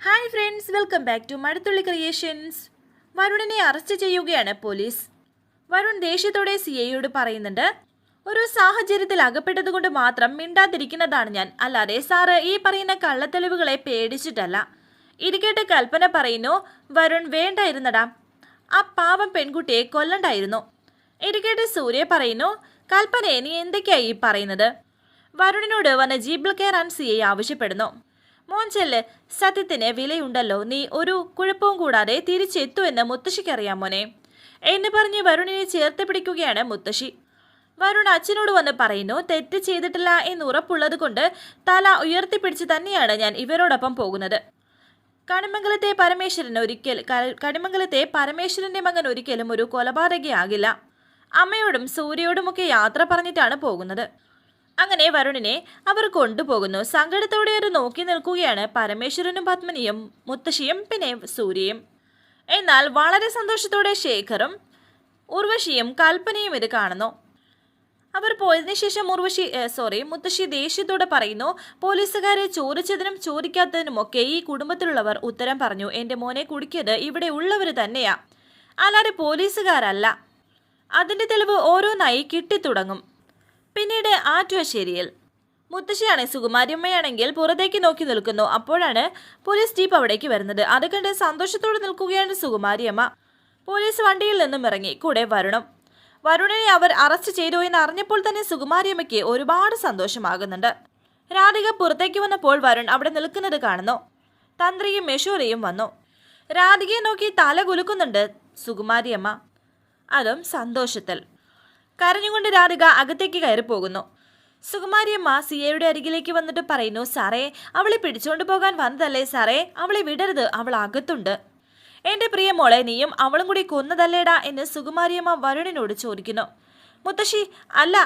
Hi friends welcome back to Mazhathulli Creations വരുണിനെ arrest ചെയ്യുകയാണ് police Varun ദേഷ്യത്തോടെ C ഐയോട് പറയുന്നുണ്ട് ഒരു സാഹചര്യത്തിൽ അകപ്പെട്ടതുകൊണ്ട് മാത്രം മിണ്ടാതിരിക്കുന്നതാണ് ഞാൻ. അല്ലാതെ സാറ് ഈ പറയുന്ന കള്ളത്തെളിവുകളെ പേടിച്ചിട്ടല്ല. ഇരിക്കട്ടെ കൽപ്പന പറയുന്നു വരുൺ വേണ്ടായിരുന്നടാ. ആ പാവം പെൺകുട്ടിയെ കൊല്ലണ്ടായിരുന്നു. ഇരിക്കട്ടെ സൂര്യ പറയുന്നു കൽപ്പന നീ എന്തൊക്കെയായി പറയുന്നത്? വരുണിനോട് വന്ന് ജീബിൾ കയറാൻ സി ഐ ആവശ്യപ്പെടുന്നു. മോൻചെല്ല് സത്യത്തിന് വിലയുണ്ടല്ലോ. നീ ഒരു കുഴപ്പവും കൂടാതെ തിരിച്ചെത്തുമെന്ന് മുത്തശ്ശിക്കറിയാം മോനെ. എന്ന് പറഞ്ഞ് വരുണിനെ ചേർത്ത് പിടിക്കുകയാണ് മുത്തശ്ശി. വരുൺ അച്ഛനോട് വന്ന് പറയുന്നു തെറ്റ് ചെയ്തിട്ടില്ല എന്ന് ഉറപ്പുള്ളത് കൊണ്ട് തല ഉയർത്തിപ്പിടിച്ച് തന്നെയാണ് ഞാൻ ഇവരോടൊപ്പം പോകുന്നത്. കണിമംഗലത്തെ പരമേശ്വരൻ ഒരിക്കൽ കണിമംഗലത്തെ പരമേശ്വരന്റെ മകൻ ഒരിക്കലും ഒരു കൊലപാതകയാകില്ല. അമ്മയോടും സൂര്യയോടുമൊക്കെ യാത്ര പറഞ്ഞിട്ടാണ് പോകുന്നത്. അങ്ങനെ വരുണിനെ അവർ കൊണ്ടുപോകുന്നു. സങ്കടത്തോടെ അവർ നോക്കി നിൽക്കുകയാണ് പരമേശ്വരനും പത്മിനിയും മുത്തശ്ശിയും പിന്നെ സൂര്യയും. എന്നാൽ വളരെ സന്തോഷത്തോടെ ശേഖറും ഉർവശിയും കൽപ്പനയും ഇത് കാണുന്നു. അവർ പോയതിനു ശേഷം ഉർവശി സോറി മുത്തശ്ശി ദേഷ്യത്തോടെ പറയുന്നു പോലീസുകാരെ ചോദിച്ചതിനും ചോദിക്കാത്തതിനുമൊക്കെ ഈ കുടുംബത്തിലുള്ളവർ ഉത്തരം പറഞ്ഞു. എന്റെ മോനെ കുടിക്കിയത് ഇവിടെ ഉള്ളവർ തന്നെയാ. അല്ലാതെ പോലീസുകാരല്ല. അതിന്റെ തെളിവ് ഓരോന്നായി കിട്ടിത്തുടങ്ങും. പിന്നീട് ആറ്റുവശ്ശേരിയിൽ മുത്തശ്ശിയാണ് സുകുമാരിയമ്മയാണെങ്കിൽ പുറത്തേക്ക് നോക്കി നിൽക്കുന്നു. അപ്പോഴാണ് പോലീസ് ജീപ്പ് അവിടേക്ക് വരുന്നത്. അത് കണ്ട് സന്തോഷത്തോടെ നിൽക്കുകയാണ് സുകുമാരിയമ്മ. പോലീസ് വണ്ടിയിൽ നിന്നും ഇറങ്ങി. കൂടെ വരുണം. വരുണിനെ അവർ അറസ്റ്റ് ചെയ്തു എന്ന് അറിഞ്ഞപ്പോൾ തന്നെ സുകുമാരിയമ്മയ്ക്ക് ഒരുപാട് സന്തോഷമാകുന്നുണ്ട്. രാധിക പുറത്തേക്ക് വന്നപ്പോൾ വരുൺ അവിടെ നിൽക്കുന്നത് കാണുന്നു. തന്ത്രിയും മെഷൂറിയും വന്നു. രാധികയെ നോക്കി തല കുലുക്കുന്നുണ്ട് സുകുമാരിയമ്മ. അതും സന്തോഷത്തിൽ. കരഞ്ഞുകൊണ്ട് രാധിക അകത്തേക്ക് കയറി പോകുന്നു സുകുമാരിയമ്മ സിയയുടെ അരികിലേക്ക് വന്നിട്ട് പറയുന്നു സാറേ അവളെ പിടിച്ചുകൊണ്ട് പോകാൻ വന്നതല്ലേ സാറേ? അവളെ വിടരുത് അവൾ അകത്തുണ്ട്. എന്റെ പ്രിയ മോളെ നീയും അവളും കൂടി കൊന്നതല്ലേടാ? എന്ന് സുകുമാരിയമ്മ വരുണിനോട് ചോദിക്കുന്നു. മുത്തശ്ശി അല്ല.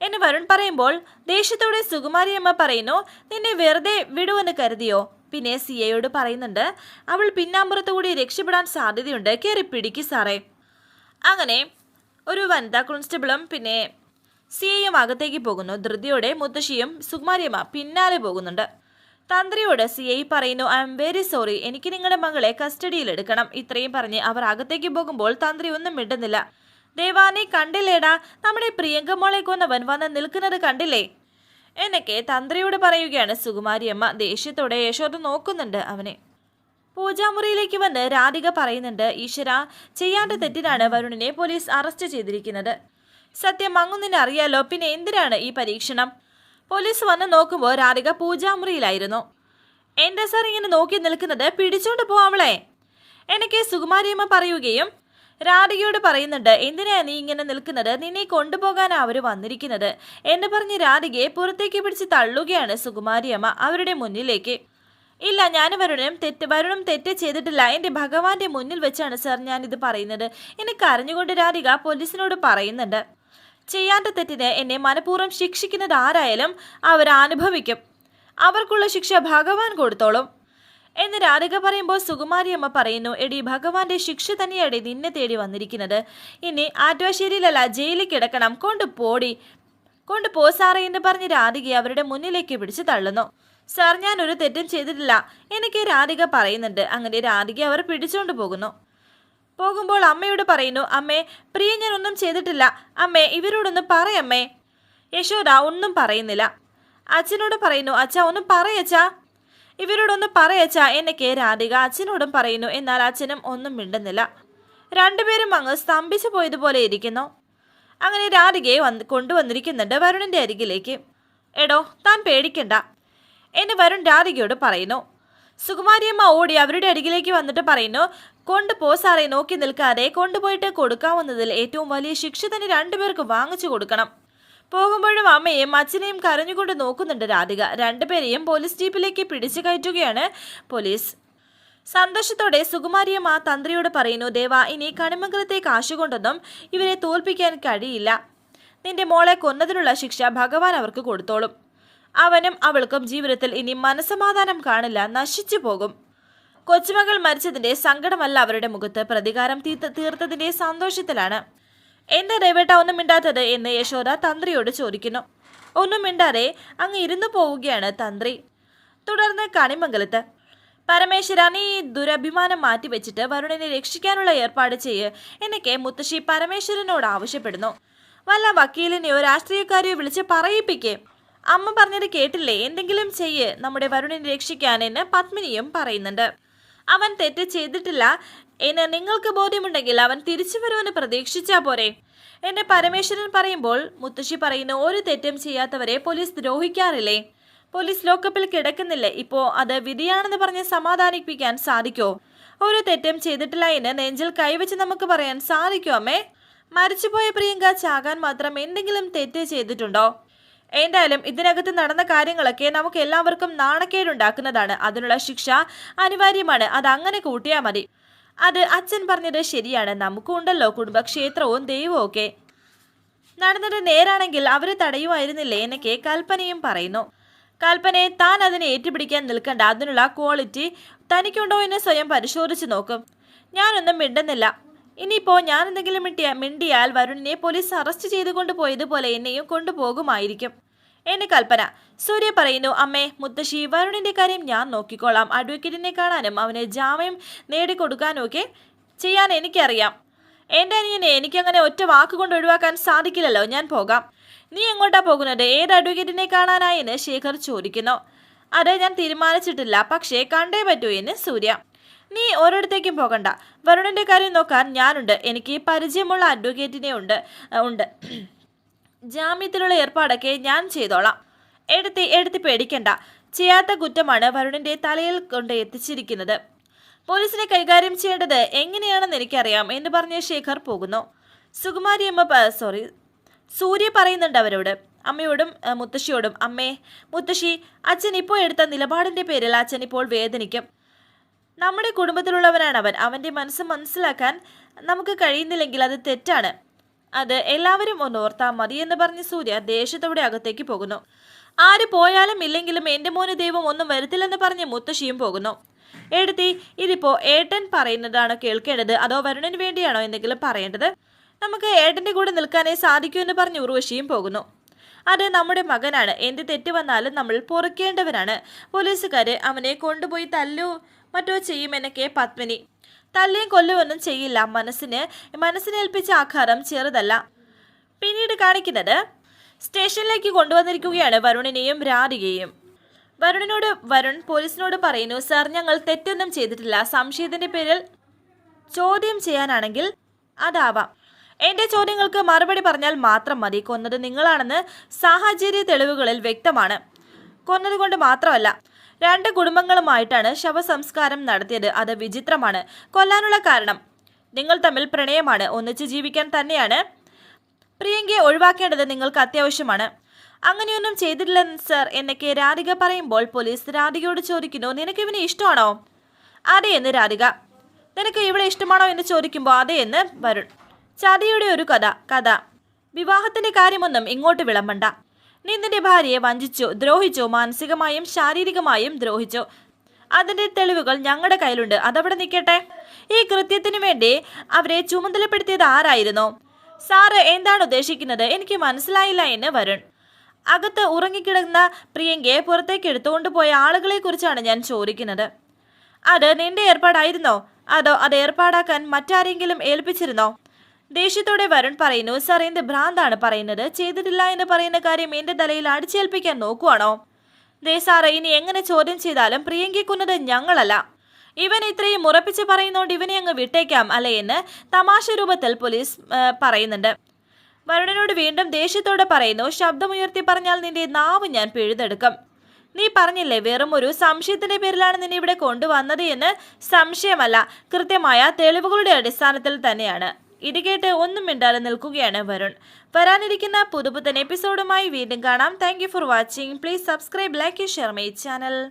എന്ന് വരുൺ പറയുമ്പോൾ ദേഷ്യത്തോടെ സുകുമാരിയമ്മ പറയുന്നു നിന്നെ വെറുതെ വിടുവെന്ന് കരുതിയോ? പിന്നെ സിയയോട് പറയുന്നുണ്ട് അവൾ പിന്നാമ്പുറത്തുകൂടി രക്ഷപ്പെടാൻ സാധ്യതയുണ്ട്. കയറി പിടിക്ക് സാറേ. അങ്ങനെ ഒരു വനിതാ കോൺസ്റ്റബിളും പിന്നെ സി ഐയും അകത്തേക്ക് പോകുന്നു. ധൃതിയോടെ മുത്തശ്ശിയും സുകുമാരിയമ്മ പിന്നാലെ പോകുന്നുണ്ട്. തന്ത്രിയോട് സി ഐ പറയുന്നു ഐ എം വെരി സോറി. എനിക്ക് നിങ്ങളുടെ മകളെ കസ്റ്റഡിയിൽ എടുക്കണം. ഇത്രയും പറഞ്ഞ് അവർ അകത്തേക്ക് പോകുമ്പോൾ തന്ത്രി ഒന്നും മിണ്ടുന്നില്ല. ദേവാനി കണ്ടില്ലേടാ? നമ്മുടെ പ്രിയങ്ക മോളെ കൊന്നവൻ വന്ന് നിൽക്കുന്നത് കണ്ടില്ലേ? എന്നൊക്കെ തന്ത്രിയോട് പറയുകയാണ് സുകുമാരിയമ്മ. ദേഷ്യത്തോടെ യശോദ നോക്കുന്നുണ്ട് അവനെ. പൂജാമുറിയിലേക്ക് വന്ന് രാധിക പറയുന്നുണ്ട് ഈശ്വര ചെയ്യാണ്ട തെറ്റിനാണ് വരുണിനെ പോലീസ് അറസ്റ്റ് ചെയ്തിരിക്കുന്നത്. സത്യം അങ്ങുന്നിനെ അറിയാലോ പിന്നെ എന്തിനാണ് ഈ പരീക്ഷണം? പോലീസ് വന്ന് നോക്കുമ്പോൾ രാധിക പൂജാമുറിയിലായിരുന്നു. എന്താ സാർ ഇങ്ങനെ നോക്കി നിൽക്കുന്നത്? പിടിച്ചോണ്ട് പോവാമളെ എനിക്ക് സുകുമാരിയമ്മ പറയുകയും രാധികയോട് പറയുന്നുണ്ട് എന്തിനാ നീ ഇങ്ങനെ നിൽക്കുന്നത്? നിന്നെ കൊണ്ടുപോകാനാണ് അവർ വന്നിരിക്കുന്നത്. എന്ന് പറഞ്ഞ് രാധികയെ പുറത്തേക്ക് പിടിച്ച് തള്ളുകയാണ് സുകുമാരിയമ്മ അവരുടെ മുന്നിലേക്ക്. ഇല്ല ഞാൻ വരുണനും തെറ്റ് വരുണും തെറ്റ് ചെയ്തിട്ടില്ല. എന്റെ ഭഗവാന്റെ മുന്നിൽ വെച്ചാണ് സാർ ഇത് പറയുന്നത്. എനിക്ക് അറിഞ്ഞുകൊണ്ട് രാധിക പോലീസിനോട് പറയുന്നുണ്ട്. ചെയ്യാത്ത തെറ്റിന് എന്നെ മനഃപൂർവം ശിക്ഷിക്കുന്നത് ആരായാലും അവരനുഭവിക്കും അവർക്കുള്ള ശിക്ഷ ഭഗവാൻ കൊടുത്തോളും. എന്ന് രാധിക പറയുമ്പോൾ സുകുമാരിയമ്മ പറയുന്നു എടി ഭഗവാന്റെ ശിക്ഷ തന്നെയാണ് നിന്നെ തേടി വന്നിരിക്കുന്നത്. ഇനി ആറ്റുവാശ്ശേരിയിലല്ല ജയിലിൽ കിടക്കണം. കൊണ്ടുപോടി. കൊണ്ടുപോ സാറേ എന്ന് പറഞ്ഞ് രാധികയെ അവരുടെ മുന്നിലേക്ക് പിടിച്ച് തള്ളുന്നു. സാർ ഞാൻ ഒരു തെറ്റും ചെയ്തിട്ടില്ല. എനിക്ക് രാധിക പറയുന്നുണ്ട്. അങ്ങനെ രാധിക അവർ പിടിച്ചുകൊണ്ട് പോകുന്നു. പോകുമ്പോൾ അമ്മയോട് പറയുന്നു അമ്മേ പ്രിയ ഞാൻ ഒന്നും ചെയ്തിട്ടില്ല. അമ്മേ ഇവരോടൊന്ന് പറയമ്മേ യശോദ ഒന്നും പറയുന്നില്ല. അച്ഛനോട് പറയുന്നു അച്ഛ ഒന്ന് പറയച്ചാ ഇവരോടൊന്ന് പറയച്ചാ എന്നൊക്കെ രാധിക അച്ഛനോടും പറയുന്നു. എന്നാൽ അച്ഛനും ഒന്നും മിണ്ടുന്നില്ല. രണ്ടുപേരും അങ്ങ് സ്തംഭിച്ചു പോയതുപോലെ ഇരിക്കുന്നു. അങ്ങനെ രാധികയെ വന്ന് കൊണ്ടുവന്നിരിക്കുന്നുണ്ട് വരുണിന്റെ അരികിലേക്ക്. എടോ താൻ പേടിക്കണ്ട. എന്ന് വരുൺ രാധികയോട് പറയുന്നു. സുകുമാരിയമ്മ ഓടി അവരുടെ അരികിലേക്ക് വന്നിട്ട് പറയുന്നു കൊണ്ടുപോ സാറേ നോക്കി നിൽക്കാതെ കൊണ്ടുപോയിട്ട് കൊടുക്കാവുന്നതിൽ ഏറ്റവും വലിയ ശിക്ഷ തന്നെ രണ്ടുപേർക്ക് വാങ്ങിച്ചു കൊടുക്കണം. പോകുമ്പോഴും അമ്മയും അച്ഛനെയും കരഞ്ഞുകൊണ്ട് നോക്കുന്നുണ്ട് രാധിക. രണ്ടുപേരെയും പോലീസ് ജീപ്പിലേക്ക് പിടിച്ചു കയറ്റുകയാണ് പോലീസ്. സന്തോഷത്തോടെ സുകുമാരിയമ്മ തന്ത്രിയോട് പറയുന്നു ദേവ ഇനി കണിമംഗലത്തെ കാശുകൊണ്ടൊന്നും ഇവരെ തോൽപ്പിക്കാൻ കഴിയില്ല. നിന്റെ മോളെ കൊന്നതിനുള്ള ശിക്ഷ ഭഗവാൻ അവർക്ക് കൊടുത്തോളും. അവനും അവൾക്കും ജീവിതത്തിൽ ഇനി മനസമാധാനം കാണില്ല നശിച്ചു പോകും. കൊച്ചുമകൾ മരിച്ചതിന്റെ സങ്കടമല്ല അവരുടെ മുഖത്ത് പ്രതികാരം തീർത്ത തീർത്തതിന്റെ സന്തോഷത്തിലാണ്. എന്താ രേവേട്ട ഒന്നും മിണ്ടാത്തത് എന്ന് യശോദ തന്ത്രിയോട് ചോദിക്കുന്നു. ഒന്നും മിണ്ടാതെ അങ്ങ് ഇരുന്നു പോവുകയാണ് തന്ത്രി. തുടർന്ന് കണിമംഗലത്ത് പരമേശ്വര നീ ഈ ദുരഭിമാനം മാറ്റിവെച്ചിട്ട് വരുണനെ രക്ഷിക്കാനുള്ള ഏർപ്പാട് ചെയ്യ് എന്നൊക്കെ മുത്തശ്ശി പരമേശ്വരനോട് ആവശ്യപ്പെടുന്നു. വല്ല വക്കീലിനെയോ രാഷ്ട്രീയക്കാരെയോ വിളിച്ച് പറയിപ്പിക്കേ. അമ്മ പറഞ്ഞത് കേട്ടില്ലേ? എന്തെങ്കിലും ചെയ്യ്. നമ്മുടെ വരുണിനെ രക്ഷിക്കാൻ എന്ന് പത്മിനിയും പറയുന്നുണ്ട്. അവൻ തെറ്റ് ചെയ്തിട്ടില്ല. എന്ന് നിങ്ങൾക്ക് ബോധ്യമുണ്ടെങ്കിൽ അവൻ തിരിച്ചു വരുമെന്ന് പ്രതീക്ഷിച്ചാ പോരെ. എന്നെ പരമേശ്വരൻ പറയുമ്പോൾ മുത്തശ്ശി പറയുന്ന ഒരു തെറ്റും ചെയ്യാത്തവരെ പോലീസ് ദ്രോഹിക്കാറില്ലേ? പോലീസ് ലോക്കപ്പിൽ കിടക്കുന്നില്ലേ? ഇപ്പോ അത് വിധിയാണെന്ന് പറഞ്ഞ് സമാധാനിപ്പിക്കാൻ സാധിക്കോ? ഒരു തെറ്റും ചെയ്തിട്ടില്ല എന്ന് നെഞ്ചിൽ കൈവച്ച് നമുക്ക് പറയാൻ സാധിക്കോ അമ്മേ? മരിച്ചുപോയ പ്രിയങ്ക ചാകാൻ മാത്രം എന്തെങ്കിലും തെറ്റ് ചെയ്തിട്ടുണ്ടോ? എന്തായാലും ഇതിനകത്ത് നടന്ന കാര്യങ്ങളൊക്കെ നമുക്ക് എല്ലാവർക്കും നാണക്കേടുണ്ടാക്കുന്നതാണ്. അതിനുള്ള ശിക്ഷ അനിവാര്യമാണ്. അത് അങ്ങനെ കൂട്ടിയാൽ മതി. അത് അച്ഛൻ പറഞ്ഞത് ശരിയാണ്. നമുക്കുണ്ടല്ലോ കുടുംബക്ഷേത്രവും ദൈവവും ഒക്കെ. നടന്നത് നേരാണെങ്കിൽ അവരെ തടയുമായിരുന്നില്ലേ എന്നൊക്കെ കൽപ്പനയും പറയുന്നു. കൽപ്പനയെ താൻ അതിനെ ഏറ്റുപിടിക്കാൻ നിൽക്കണ്ട. അതിനുള്ള ക്വാളിറ്റി തനിക്കുണ്ടോ എന്ന് സ്വയം പരിശോധിച്ച് നോക്കും. ഞാനൊന്നും മിണ്ടുന്നില്ല. ഇനിയിപ്പോ ഞാൻ എന്തെങ്കിലും മിണ്ടിയ മിണ്ടിയാൽ വരുണിനെ പോലീസ് അറസ്റ്റ് ചെയ്തു കൊണ്ടുപോയതുപോലെ എന്നെയും കൊണ്ടുപോകുമായിരിക്കും. എന്നെ കൽപ്പന. സൂര്യ പറയുന്നു അമ്മേ മുത്തശ്ശി വരുണിന്റെ കാര്യം ഞാൻ നോക്കിക്കോളാം. അഡ്വക്കേറ്റിനെ കാണാനും അവന് ജാമ്യം നേടിക്കൊടുക്കാനും ഒക്കെ ചെയ്യാൻ എനിക്കറിയാം. എന്റെ അനിയനെ എനിക്കങ്ങനെ ഒറ്റ വാക്കുകൊണ്ട് ഒഴിവാക്കാൻ സാധിക്കില്ലല്ലോ. ഞാൻ പോകാം. നീ എങ്ങോട്ടാ പോകുന്നത്? ഏത് അഡ്വക്കേറ്റിനെ കാണാനായി? എന്ന് ശേഖർ ചോദിക്കുന്നു. അത് ഞാൻ തീരുമാനിച്ചിട്ടില്ല. പക്ഷേ കണ്ടേ പറ്റൂ എന്ന് സൂര്യ. നീ ഓരോടത്തേക്കും പോകണ്ട. വരുണിന്റെ കാര്യം നോക്കാൻ ഞാനുണ്ട്. എനിക്ക് പരിചയമുള്ള അഡ്വക്കേറ്റിനെ ഉണ്ട് ഉണ്ട്. ജാമ്യത്തിലുള്ള ഏർപ്പാടൊക്കെ ഞാൻ ചെയ്തോളാം. എടുത്തി എടുത്തി പേടിക്കണ്ട. ചെയ്യാത്ത കുറ്റമാണ് വരുണിന്റെ തലയിൽ കൊണ്ട് എത്തിച്ചിരിക്കുന്നത്. പോലീസിനെ കൈകാര്യം ചെയ്യേണ്ടത് എങ്ങനെയാണെന്ന് എനിക്കറിയാം എന്ന് പറഞ്ഞ് ശേഖർ പോകുന്നു. സുകുമാരി അമ്മ സോറി സൂര്യ പറയുന്നുണ്ട് അവരോട്. അമ്മയോടും മുത്തശ്ശിയോടും അമ്മേ മുത്തശ്ശി അച്ഛൻ ഇപ്പോൾ എടുത്ത നിലപാടിന്റെ പേരിൽ അച്ഛൻ ഇപ്പോൾ വേദനിക്കും. നമ്മുടെ കുടുംബത്തിലുള്ളവനാണ് അവൻ അവന്റെ മനസ്സ് മനസ്സിലാക്കാൻ നമുക്ക് കഴിയുന്നില്ലെങ്കിൽ അത് തെറ്റാണ്. അത് എല്ലാവരും ഒന്ന് ഓർത്താൽ മതി എന്ന് പറഞ്ഞ് സൂര്യ ദേഷ്യത്തോടെ അകത്തേക്ക് പോകുന്നു. ആര് പോയാലും ഇല്ലെങ്കിലും എന്റെ മോന് ദൈവം ഒന്നും വരുത്തില്ലെന്ന് പറഞ്ഞ് മുത്തശ്ശിയും പോകുന്നു. എടുത്തി ഇതിപ്പോ ഏട്ടൻ പറയുന്നതാണോ കേൾക്കേണ്ടത് അതോ വരുണിന് വേണ്ടിയാണോ എന്തെങ്കിലും പറയേണ്ടത്? നമുക്ക് ഏട്ടന്റെ കൂടെ നിൽക്കാനേ സാധിക്കൂ എന്ന് പറഞ്ഞ് ഉർവശിയും പോകുന്നു. അത് നമ്മുടെ മകനാണ്. എന്ത് തെറ്റ് വന്നാലും നമ്മൾ പൊറുക്കേണ്ടവരാണ്. പോലീസുകാര് അവനെ കൊണ്ടുപോയി തല്ലു മറ്റോ ചെയ്യുമെന്നൊക്കെ പത്മിനി. തല്ലിയും കൊല്ലുമൊന്നും ചെയ്യില്ല. മനസ്സിന് മനസ്സിനേൽപ്പിച്ച ആഘാതം ചെറുതല്ല. പിന്നീട് കാണിക്കുന്നത് സ്റ്റേഷനിലേക്ക് കൊണ്ടുവന്നിരിക്കുകയാണ് വരുണിനെയും രാധികയും വരുണിനോട് വരുൺ പോലീസിനോട് പറയുന്നു സാർ ഞങ്ങൾ തെറ്റൊന്നും ചെയ്തിട്ടില്ല. സംശയത്തിന്റെ പേരിൽ ചോദ്യം ചെയ്യാനാണെങ്കിൽ അതാവാം. എന്റെ ചോദ്യങ്ങൾക്ക് മറുപടി പറഞ്ഞാൽ മാത്രം മതി. കൊന്നത് നിങ്ങളാണെന്ന് സാഹചര്യ തെളിവുകളിൽ വ്യക്തമാണ്. കൊന്നതുകൊണ്ട് മാത്രമല്ല രണ്ട് കുടുംബങ്ങളുമായിട്ടാണ് ശവസംസ്കാരം നടത്തിയത്. അത് വിചിത്രമാണ്. കൊല്ലാനുള്ള കാരണം. നിങ്ങൾ തമ്മിൽ പ്രണയമാണ്. ഒന്നിച്ച് ജീവിക്കാൻ തന്നെയാണ്. പ്രിയങ്കയെ ഒഴിവാക്കേണ്ടത് നിങ്ങൾക്ക് അത്യാവശ്യമാണ്. അങ്ങനെയൊന്നും ചെയ്തിട്ടില്ല സർ എന്നൊക്കെ രാധിക പറയുമ്പോൾ പോലീസ് രാധികയോട് ചോദിക്കുന്നു നിനക്ക് ഇവനെ ഇഷ്ടമാണോ? അതെ എന്ന് രാധിക. നിനക്ക് ഇവിടെ ഇഷ്ടമാണോ? എന്ന് ചോദിക്കുമ്പോൾ അതെ എന്ന് വരുൺ. ചതിയുടെ ഒരു കഥ. കഥ. വിവാഹത്തിന്റെ കാര്യമൊന്നും ഇങ്ങോട്ട് വിളമ്പണ്ട. നീ നിന്റെ ഭാര്യയെ വഞ്ചിച്ചോ ദ്രോഹിച്ചോ മാനസികമായും ശാരീരികമായും ദ്രോഹിച്ചോ? അതിന്റെ തെളിവുകൾ ഞങ്ങളുടെ കയ്യിലുണ്ട്. അതവിടെ നിൽക്കട്ടെ. ഈ കൃത്യത്തിനു വേണ്ടി അവരെ ചുമതലപ്പെടുത്തിയത് ആരായിരുന്നു? സാറ് എന്താണ് ഉദ്ദേശിക്കുന്നത്? എനിക്ക് മനസ്സിലായില്ല എന്ന് വരുൺ. അകത്ത് ഉറങ്ങിക്കിടന്ന പ്രിയങ്കയെ പുറത്തേക്ക് എടുത്തുകൊണ്ട് പോയ ആളുകളെ കുറിച്ചാണ് ഞാൻ ചോദിക്കുന്നത്. അത് നിന്റെ ഏർപ്പാടായിരുന്നോ? അതോ അത് ഏർപ്പാടാക്കാൻ മറ്റാരെങ്കിലും ഏൽപ്പിച്ചിരുന്നോ? ദേഷ്യത്തോടെ വരുൺ പറയുന്നു സാർ എന്ത് ഭ്രാന്താണ് പറയുന്നത്. ചെയ്തിട്ടില്ല എന്ന് പറയുന്ന കാര്യം എന്റെ തലയിൽ അടിച്ചേൽപ്പിക്കാൻ നോക്കുവാണോ? ദേ സാറ് ഇനി എങ്ങനെ ചോദ്യം ചെയ്താലും പ്രിയങ്കിക്കുന്നത് ഞങ്ങളല്ല. ഇവൻ ഇത്രയും ഉറപ്പിച്ച് പറയുന്നോണ്ട് ഇവനെ അങ്ങ് വിട്ടേക്കാം അല്ലേ എന്ന് തമാശ രൂപത്തിൽ പോലീസ് പറയുന്നുണ്ട്. വരുണനോട് വീണ്ടും ദേഷ്യത്തോടെ പറയുന്നു ശബ്ദമുയർത്തി പറഞ്ഞാൽ നിന്റെ നാവ് ഞാൻ പിഴുതെടുക്കും. നീ പറഞ്ഞില്ലേ വെറും ഒരു സംശയത്തിന്റെ പേരിലാണ് നിന്നെ ഇവിടെ കൊണ്ടുവന്നത് എന്ന്? സംശയമല്ല. കൃത്യമായ തെളിവുകളുടെ അടിസ്ഥാനത്തിൽ തന്നെയാണ്. ഇത് കേട്ട് ഒന്നും മിണ്ടാതെ നിൽക്കുകയാണ് വരുൺ. വരാനിരിക്കുന്ന പുതുപുത്തൻ എപ്പിസോഡുമായി വീണ്ടും കാണാം. Thank for watching please subscribe like share my channel